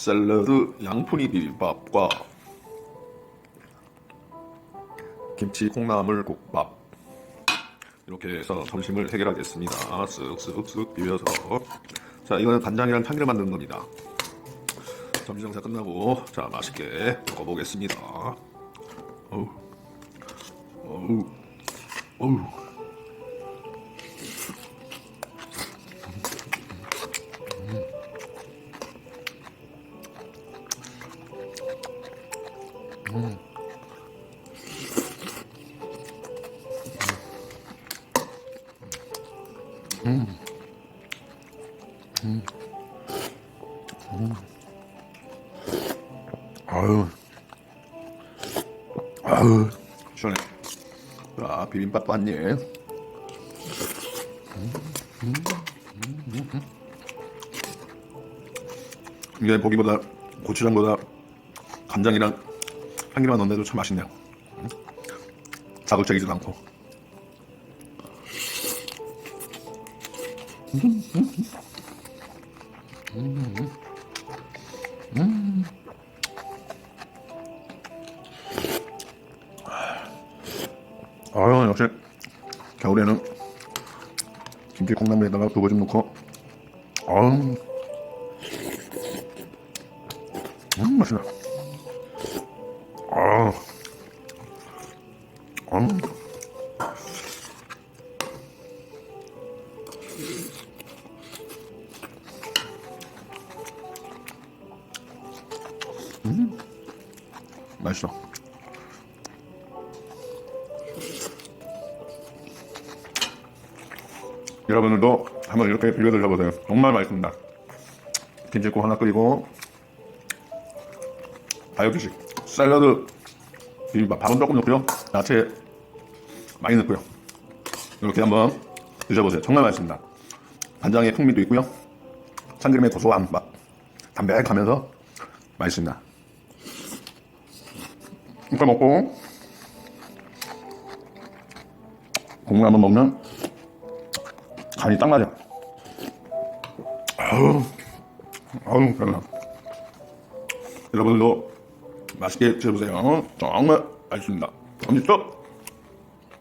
샐러드 양푼이 비빔밥과 김치 콩나물 국밥 이렇게 해서 점심을 해결하겠습니다. 쓱쓱쓱쓱 비벼서 자 이거는 간장이랑 참기름 만드는 겁니다. 점심 장사 끝나고 자 맛있게 먹어보겠습니다. 어우 어우 어우 아유. 아유. 시원해 자 비빔밥도 한입 이게 보기보다 고추장보다 간장이랑 참기름만 넣는데도 참 맛있네요. 자극적이지도 않고 아유 역시. 겨울에는 김치 콩나물에다가 두부 좀 넣고. 아유 음 맛있다 음. 맛있어. 여러분들도 한번 이렇게 비벼 드셔보세요. 정말 맛있습니다. 김치국 하나 끓이고 다이어트식 샐러드 비빔밥 밥은 조금 넣고요. 야채 많이 넣고요. 이렇게 한번 드셔보세요. 정말 맛있습니다. 간장의 풍미도 있고요. 참기름의 고소한 맛 담백하면서 맛있습니다. 이거 먹고 국물 한번 먹으면 간이 딱 맞아. 아우, 아우, 별나. 여러분들도 맛있게 드셔보세요. 정말 맛있습니다. 언제 또